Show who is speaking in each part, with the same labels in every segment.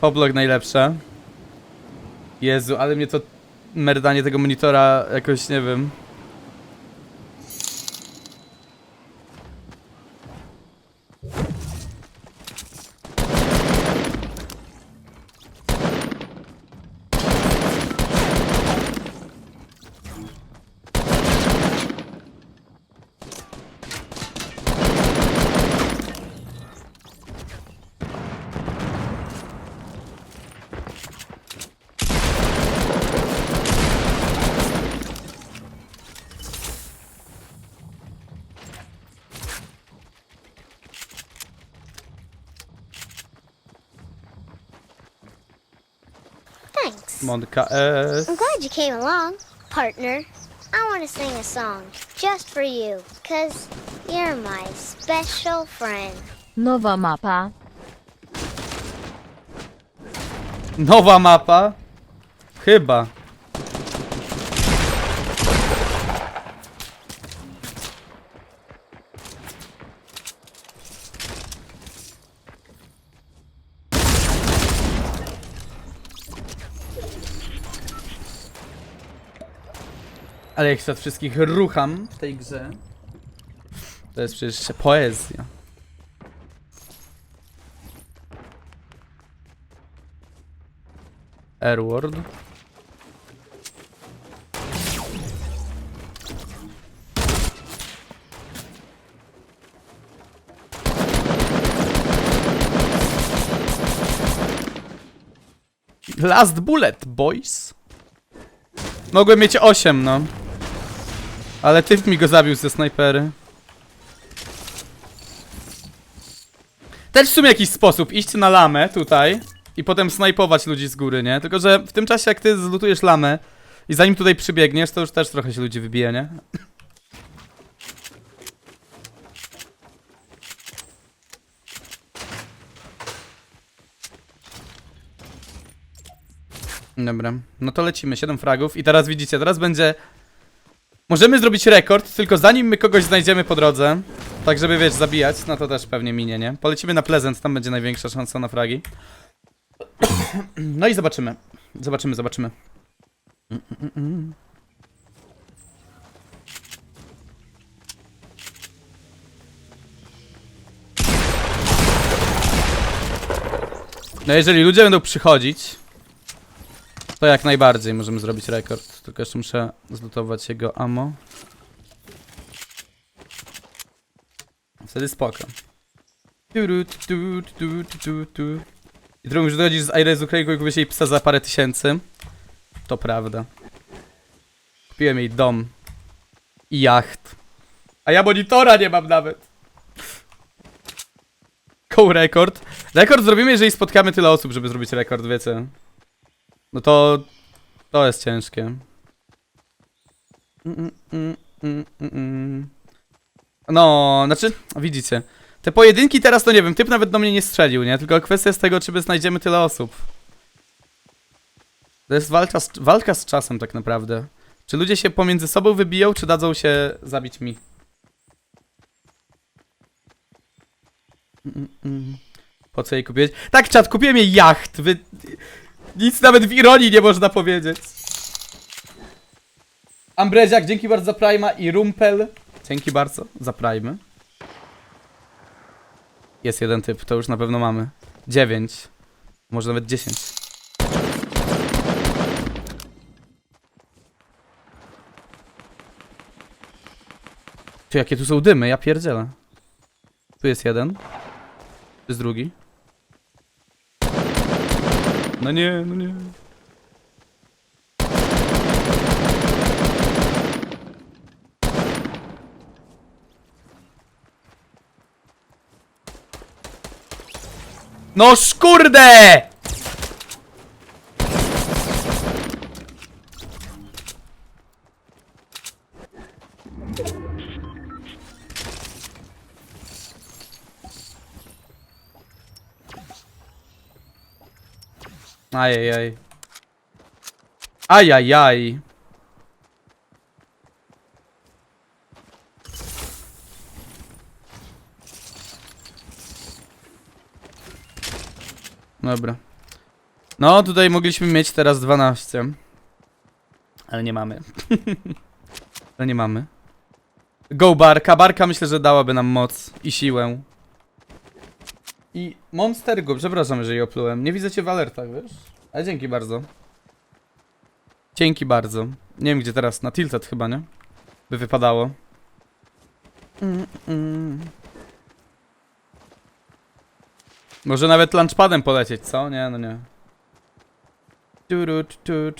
Speaker 1: Poblog najlepsze. Jezu, ale mnie to merdanie tego monitora jakoś, nie wiem.
Speaker 2: Thanks.
Speaker 1: Monka S.
Speaker 2: I'm glad you came along, partner. I want to sing a song just for you, because you're my special friend.
Speaker 3: Nowa mapa.
Speaker 1: Nowa mapa? Chyba. Ale jak się od wszystkich rucham w tej grze. To jest przecież poezja. Airword. Last bullet, boys. Mogłem mieć 8, no. Ale typ mi go zabił ze snajpery. Też w sumie jakiś sposób iść na lamę tutaj i potem snajpować ludzi z góry, nie? Tylko, że w tym czasie jak ty zlutujesz lamę i zanim tutaj przybiegniesz, to już też trochę się ludzi wybije, nie? Dobra, no to lecimy, 7 fragów i teraz widzicie, teraz będzie... Możemy zrobić rekord, tylko zanim my kogoś znajdziemy po drodze, tak żeby wiesz, zabijać, no to też pewnie minie, nie? Polecimy na Pleasant, tam będzie największa szansa na fragi. No i zobaczymy. Zobaczymy, zobaczymy. No jeżeli ludzie będą przychodzić, to jak najbardziej możemy zrobić rekord. Tylko jeszcze muszę zlutować jego ammo. Wtedy spoko. Tu, tu, tu, tu, tu, tu, tu. I trochę już dochodzisz z Iresu Kraigu i kupisz jej psa za parę tysięcy. To prawda. Kupiłem jej dom. I jacht. A ja monitora nie mam nawet. Koł rekord. Rekord zrobimy, jeżeli spotkamy tyle osób, żeby zrobić rekord, wiecie. No to... To jest ciężkie. Mm, mm, mm. No, znaczy, widzicie. Te pojedynki teraz to nie wiem, typ nawet do mnie nie strzelił, nie? Tylko kwestia jest tego, czy my znajdziemy tyle osób. To jest walka z, walka z czasem tak naprawdę. Czy ludzie się pomiędzy sobą wybiją, czy dadzą się zabić mi? Po co jej kupiłeś? Tak, czat, kupiłem jej jacht. Wy... Nic nawet w ironii nie można powiedzieć. Ambreziak, dzięki bardzo za Prima i Rumpel. Dzięki bardzo za Prime. Jest jeden typ, to już na pewno mamy. 9. Może nawet 10. Ty, jakie tu są dymy, ja pierdzielę. Tu jest jeden. Tu jest drugi. No nie, no nie. No szkurde! Ajajaj. Ajajaj. Dobra. No, tutaj mogliśmy mieć teraz 12. Ale nie mamy. Ale nie mamy. Go barka. Barka myślę, że dałaby nam moc i siłę. I Monstergu, przepraszam, jeżeli oplułem. Nie widzę cię w alertach, wiesz? Ale dzięki bardzo. Dzięki bardzo. Nie wiem gdzie teraz, na Tilted chyba, nie? By wypadało. Mm, mm. Może nawet lunchpadem polecieć, co? Nie, no nie. Turu, tu,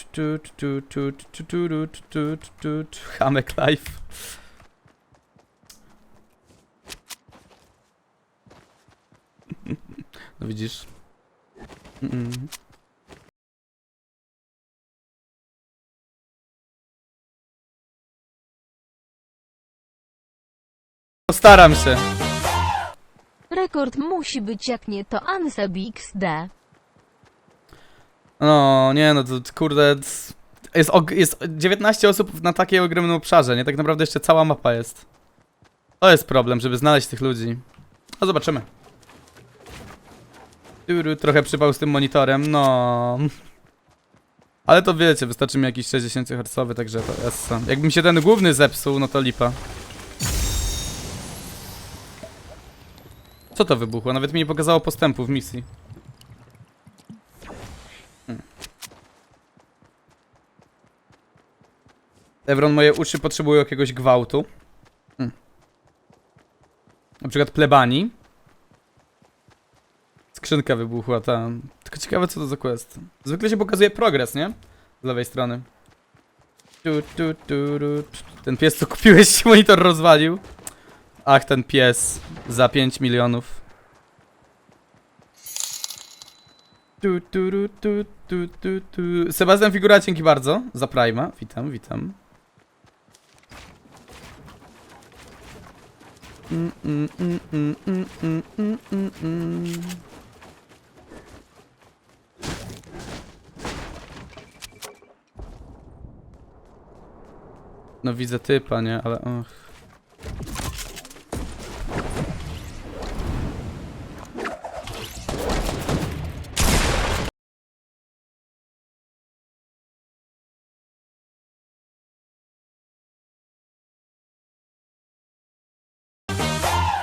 Speaker 1: No widzisz. Mm-mm. Postaram się.
Speaker 3: Rekord musi być jak nie to Ansab XD.
Speaker 1: No, nie no, to kurde... c- Jest, og- jest 19 osób na takiej ogromnym obszarze, nie? Tak naprawdę jeszcze cała mapa jest. To jest problem, żeby znaleźć tych ludzi. No zobaczymy. Trochę przypał z tym monitorem, no... Ale to wiecie, wystarczy mi jakiś 60 Hz, także to jest... Jakbym się ten główny zepsuł, no to lipa. Co to wybuchło? Nawet mi nie pokazało postępu w misji. Evron, moje uszy potrzebują jakiegoś gwałtu. Hmm. Na przykład plebanii. Skrzynka wybuchła tam. Tylko ciekawe co to za quest. Zwykle się pokazuje progres, nie? Z lewej strony. Tu, tu, tu, tu. Ten pies co kupiłeś monitor rozwalił. Ach, ten pies. Za 5 milionów. Tu, tu, tu, tu, tu, tu. Sebastian Figura, dzięki bardzo za Prima. Witam, witam. Mm, mm, mm, mm, mm, mm, mm, mm, No widzę typa, nie? Ale och.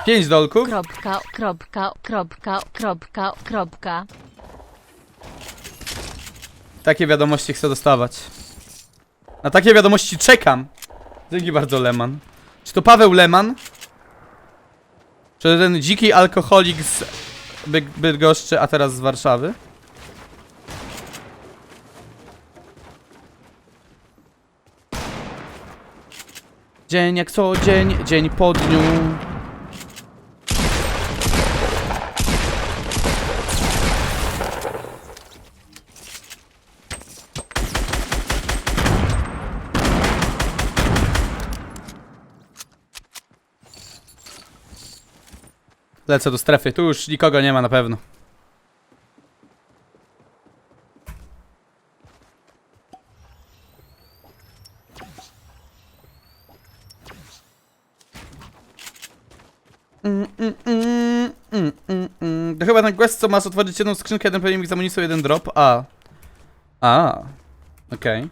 Speaker 1: Pięć dolków.
Speaker 3: Kropka, kropka, kropka, kropka, kropka.
Speaker 1: Takie wiadomości chcę dostawać. Na takie wiadomości czekam. Dzięki bardzo, Leman. Czy to Paweł Leman? Czy ten dziki alkoholik z By Bydgoszczy, a teraz z Warszawy? Dzień jak co dzień, dzień po dniu. Lecę do strefy. Tu już nikogo nie ma na pewno. Mm, mm, mm, mm, mm, mm. To chyba ten quest, co masz otworzyć jedną skrzynkę, jeden pojemnik amunicją, jeden drop. A. A. Okej.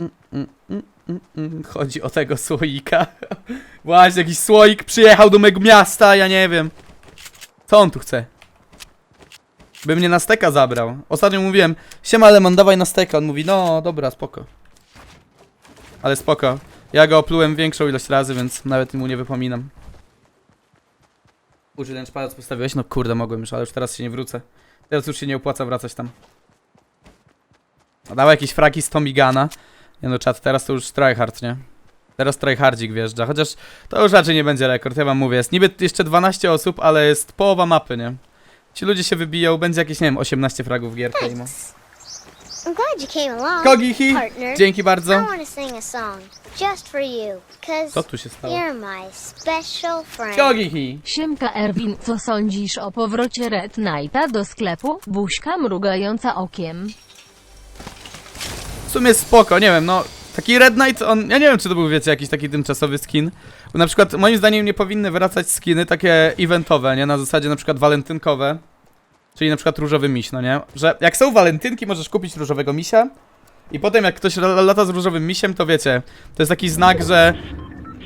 Speaker 1: Mm, mm, mm, Chodzi o tego słoika. Właśnie, jakiś słoik przyjechał do mego miasta, ja nie wiem. Co on tu chce? By mnie na steka zabrał. Ostatnio mówiłem, siema Lemon, dawaj na steka. On mówi, no dobra, spoko. Ale spoko. Ja go oplułem większą ilość razy, więc nawet mu nie wypominam. Użyj ten postawiłeś? No kurde, mogłem już, ale już teraz się nie wrócę. Teraz już się nie opłaca wracać tam. Dał jakieś fraki z Tomigana. Nie no, czat, teraz to już tryhard, nie? Teraz tryhardzik wjeżdża, chociaż to już raczej nie będzie rekord, ja wam mówię. Jest niby jeszcze 12 osób, ale jest połowa mapy, nie? Ci ludzie się wybiją, będzie jakieś, nie wiem, 18 fragów gierka imo.
Speaker 2: I'm glad you came along,
Speaker 1: Kogihi,
Speaker 2: partner.
Speaker 1: dzięki
Speaker 2: I
Speaker 1: bardzo.
Speaker 2: want to sing a song just for you, cause
Speaker 1: Co tu się stało?
Speaker 2: you're my special friend.
Speaker 1: Kogihi!
Speaker 3: Siemka Erwin, co sądzisz o powrocie Red Knighta do sklepu? Buźka mrugająca okiem.
Speaker 1: W sumie spoko, nie wiem, no taki Red Knight, on, ja nie wiem czy to był, wiecie, jakiś taki tymczasowy skin. Bo na przykład moim zdaniem nie powinny wracać skiny takie eventowe, nie? Na zasadzie na przykład walentynkowe. Czyli na przykład różowy miś, no nie? Że jak są walentynki, możesz kupić różowego misia i potem jak ktoś la- lata z różowym misiem, to wiecie, to jest taki znak, że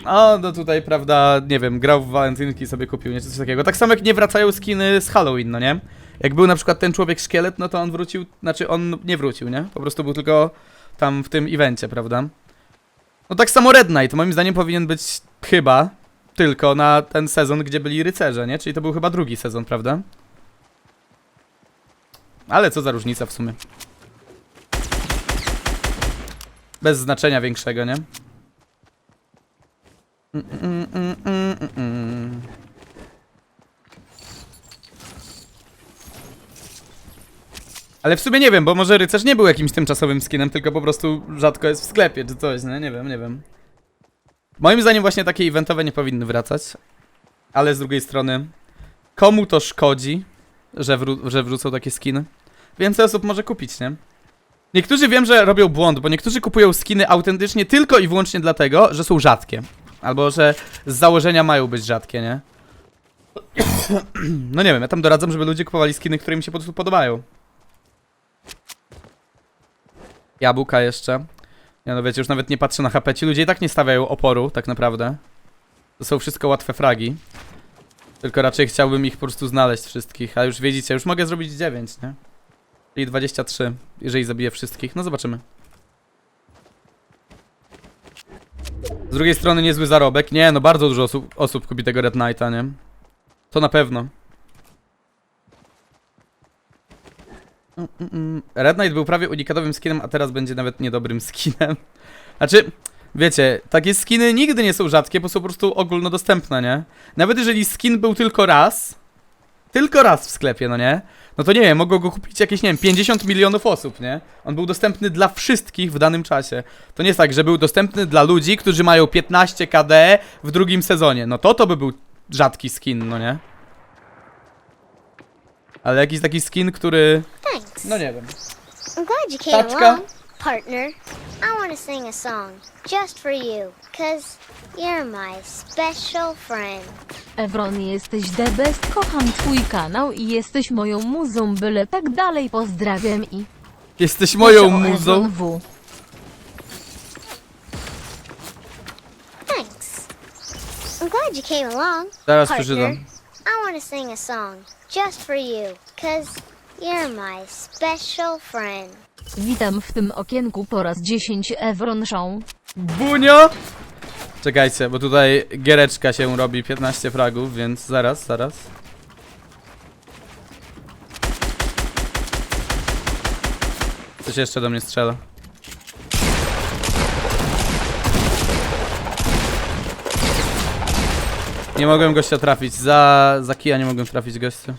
Speaker 1: o, no tutaj, prawda, nie wiem, grał w walentynki sobie kupił, nie, coś takiego. Tak samo jak nie wracają skiny z Halloween, no nie? Jak był na przykład ten człowiek szkielet, no to on wrócił, znaczy on nie wrócił, nie? Po prostu był tylko tam w tym evencie, prawda? No tak samo Red Knight, moim zdaniem powinien być chyba tylko na ten sezon, gdzie byli rycerze, nie? Czyli to był chyba drugi sezon, prawda? Ale co za różnica w sumie. Bez znaczenia większego, nie? Mm, mm, mm, mm. Ale w sumie nie wiem, bo może rycerz nie był jakimś tymczasowym skinem, tylko po prostu rzadko jest w sklepie czy coś, nie? Nie wiem, nie wiem. Moim zdaniem właśnie takie eventowe nie powinny wracać. Ale z drugiej strony, komu to szkodzi, że, wró- że takie skiny? Więcej osób może kupić, nie? Niektórzy wiem, że robią błąd, bo niektórzy kupują skiny autentycznie tylko i wyłącznie dlatego, że są rzadkie. Albo że z założenia mają być rzadkie, nie? No nie wiem, ja tam doradzam, żeby ludzie kupowali skiny, które im się po prostu podobają. Jabłka jeszcze. Ja no wiecie, już nawet nie patrzę na HP. Ci ludzie i tak nie stawiają oporu, tak naprawdę. To są wszystko łatwe fragi. Tylko raczej chciałbym ich po prostu znaleźć wszystkich. A już wiedzicie, już mogę zrobić 9, nie? Czyli 23, jeżeli zabiję wszystkich. No zobaczymy. Z drugiej strony niezły zarobek. Nie, no bardzo dużo osób, osób kupi tego Red Knighta, nie? To na pewno. Mm, mm, mm. Red Knight był prawie unikatowym skinem, a teraz będzie nawet niedobrym skinem. Znaczy, wiecie, takie skiny nigdy nie są rzadkie, bo są po prostu ogólnodostępne, nie? Nawet jeżeli skin był tylko raz, tylko raz w sklepie, no nie? No to nie wiem, mogło go kupić jakieś, nie wiem, 50 milionów osób, nie? On był dostępny dla wszystkich w danym czasie. To nie jest tak, że był dostępny dla ludzi, którzy mają 15 KD w drugim sezonie. No to to by był rzadki skin, no nie? Ale jakiś taki skin, który... No nie wiem.
Speaker 2: I'm glad you came
Speaker 1: Taczka.
Speaker 2: along, partner. I want to sing a song just for you, cause you're my special friend.
Speaker 3: Evron jesteś the best, kocham twój kanał i jesteś moją muzą, byle tak dalej pozdrawiam i...
Speaker 1: Jesteś moją
Speaker 3: Proszę o
Speaker 1: muzą.
Speaker 3: W.
Speaker 2: Thanks. I'm glad you came along,
Speaker 1: Zaraz
Speaker 2: partner.
Speaker 1: przeczytam.
Speaker 2: I want to sing a song just for you, cause you're my special friend.
Speaker 3: Witam w tym okienku po raz 10 Evron Show.
Speaker 1: Bunio! Czekajcie, bo tutaj giereczka się robi 15 fragów, więc zaraz, zaraz. Coś jeszcze do mnie strzela. Nie mogłem gościa trafić. Za, za kija nie mogłem trafić gościa.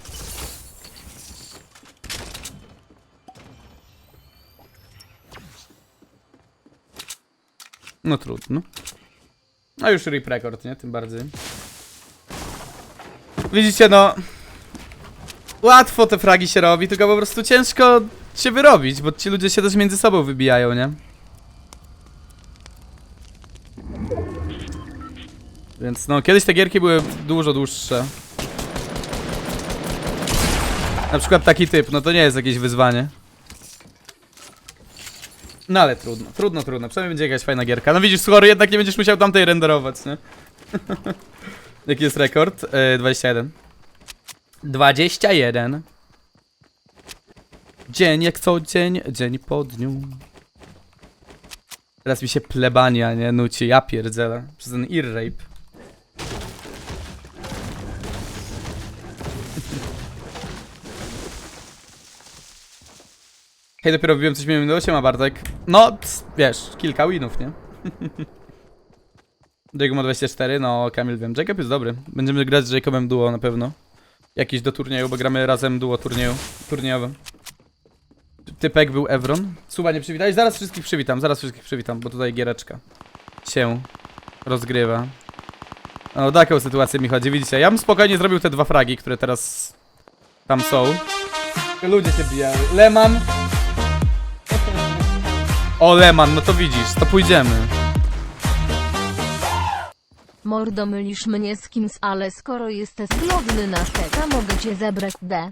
Speaker 1: No trudno. No już rip record, nie? Tym bardziej. Widzicie, no... Łatwo te fragi się robi, tylko po prostu ciężko się wyrobić, bo ci ludzie się też między sobą wybijają, nie? Więc no, kiedyś te gierki były dużo dłuższe. Na przykład taki typ, no to nie jest jakieś wyzwanie. No ale trudno, trudno, trudno. Przynajmniej będzie jakaś fajna gierka. No widzisz, skoro jednak nie będziesz musiał tamtej renderować, nie? Jaki jest rekord? E, 21. 21. Dzień jak co dzień, dzień po dniu. Teraz mi się plebania, nie? Nuci, ja pierdzielę. Przez ten ear rape. Hej, dopiero wbiłem coś minęło się ma Bartek. No, ps, wiesz, kilka winów, nie? Jacob ma 24, no Kamil wiem. Jacob jest dobry. Będziemy grać z Jacobem duo na pewno. Jakiś do turnieju, bo gramy razem duo turnieju, turniejowe. Typek był Evron. Suba nie przywitałeś? Zaraz wszystkich przywitam, zaraz wszystkich przywitam, bo tutaj giereczka się rozgrywa. O taką sytuację mi chodzi, widzicie? Ja bym spokojnie zrobił te dwa fragi, które teraz tam są. Ludzie się bijały. Leman. O, Leman, no to widzisz, to pójdziemy.
Speaker 3: Mordo mylisz mnie z kimś, ale skoro jesteś glodny na seta mogę cię zebrać D.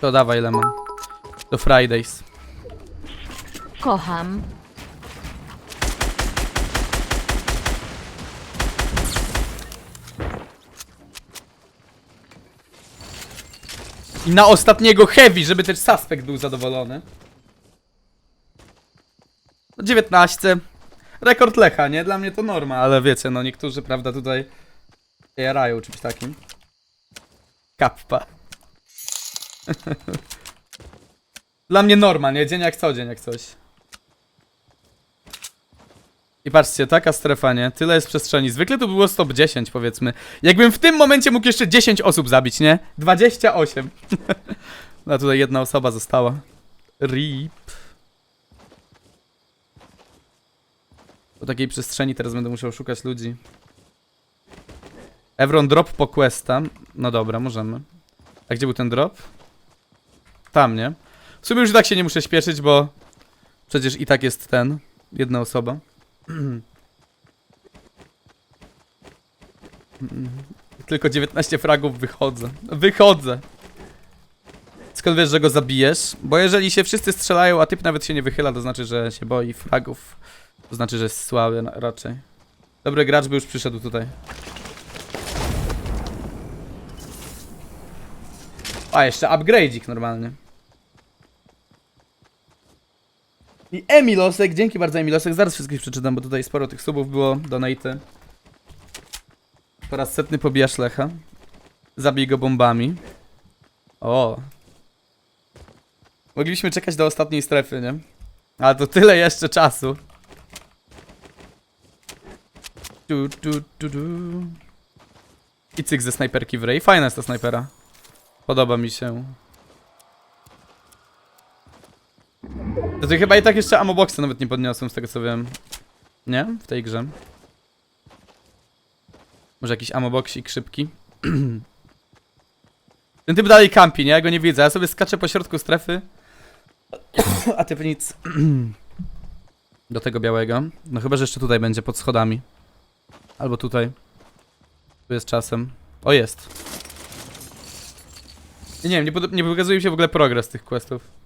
Speaker 1: To dawaj, Leman. Do Fridays.
Speaker 3: Kocham.
Speaker 1: I na ostatniego heavy, żeby też suspekt był zadowolony. No 19. Rekord Lecha, nie? Dla mnie to norma, ale wiecie, no niektórzy, prawda, tutaj jarają czymś takim. Kappa. Dla mnie norma, nie? Dzień jak co dzień, jak coś. I patrzcie, taka strefa, nie? Tyle jest przestrzeni. Zwykle to było stop 10, powiedzmy. Jakbym w tym momencie mógł jeszcze 10 osób zabić, nie? 28. No tutaj jedna osoba została. RIP. Po takiej przestrzeni teraz będę musiał szukać ludzi. Evron drop po questa. No dobra, możemy. A gdzie był ten drop? Tam, nie? W sumie już i tak się nie muszę śpieszyć, bo przecież i tak jest ten. Jedna osoba. Tylko 19 fragów wychodzę. Wychodzę! Skąd wiesz, że go zabijesz? Bo jeżeli się wszyscy strzelają, a typ nawet się nie wychyla, to znaczy, że się boi fragów. To znaczy, że jest słaby raczej. Dobry gracz by już przyszedł tutaj. A, jeszcze upgrade'ik normalnie. I Emilosek, dzięki bardzo Emilosek, zaraz wszystkich przeczytam, bo tutaj sporo tych subów było, donaty. Po raz setny pobija szlecha. Zabij go bombami. O. Mogliśmy czekać do ostatniej strefy, nie? Ale to tyle jeszcze czasu. Tu, tu, tu, tu. I cyk ze snajperki w rej. Fajna jest ta snajpera. Podoba mi się. To, to chyba i tak jeszcze amoboxy nawet nie podniosłem z tego co wiem. Nie? W tej grze. Może jakiś amoboxik szybki. Ten typ dalej kampi, nie? Ja go nie widzę. Ja sobie skaczę po środku strefy. A typ nic. Do tego białego. No chyba, że jeszcze tutaj będzie, pod schodami. Albo tutaj. Tu jest czasem. O, jest. Nie, nie wiem, nie, nie pokazuje mi się w ogóle progres tych questów.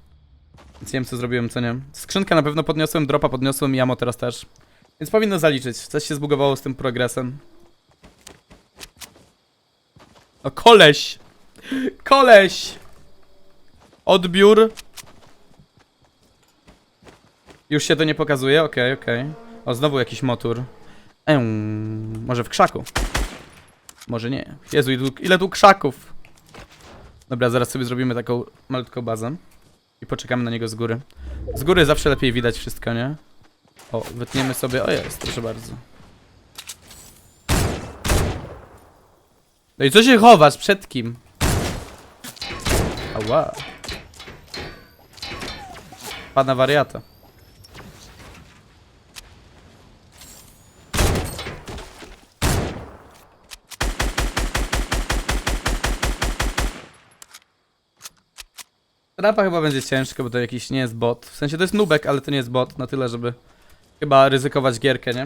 Speaker 1: Więc nie wiem, co zrobiłem, co nie. Skrzynkę na pewno podniosłem, dropa podniosłem i amo teraz też. Więc powinno zaliczyć. Coś się zbugowało z tym progresem. O, koleś! Koleś! Odbiór. Już się to nie pokazuje? Okej, okej. O, znowu jakiś motor. Ehm, może w krzaku? Może nie. Jezu, ile tu krzaków! Dobra, zaraz sobie zrobimy taką malutką bazę. I poczekamy na niego z góry. Z góry zawsze lepiej widać wszystko, nie? O, wytniemy sobie... O, jest, proszę bardzo. No i co się chowasz? Przed kim? Ała. Pana wariata. Trapa chyba będzie ciężko, bo to jakiś nie jest bot. W sensie to jest nubek, ale to nie jest bot na tyle, żeby chyba ryzykować gierkę, nie?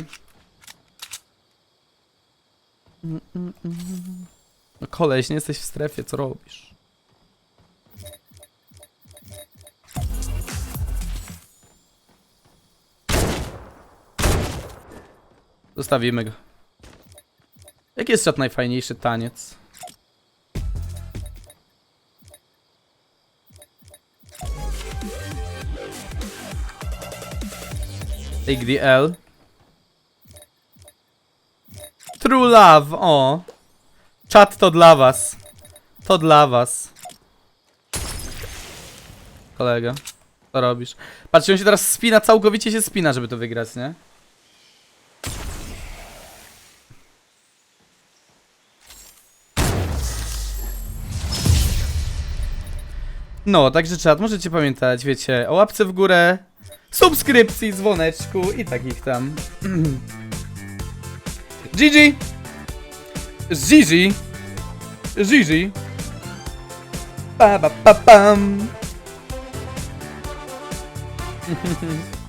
Speaker 1: No koleś, nie jesteś w strefie, co robisz? Zostawimy go. Jaki jest czat najfajniejszy taniec? Take the L. True Love, o. Czat to dla was. To dla was. Kolega, co robisz? Patrzcie, on się teraz spina, całkowicie się spina, żeby to wygrać, nie? No, także czat, możecie pamiętać, wiecie, o łapce w górę, subskrypcji, dzwoneczku i takich tam. GG! GG! GG! Pa, pa, pa, pam!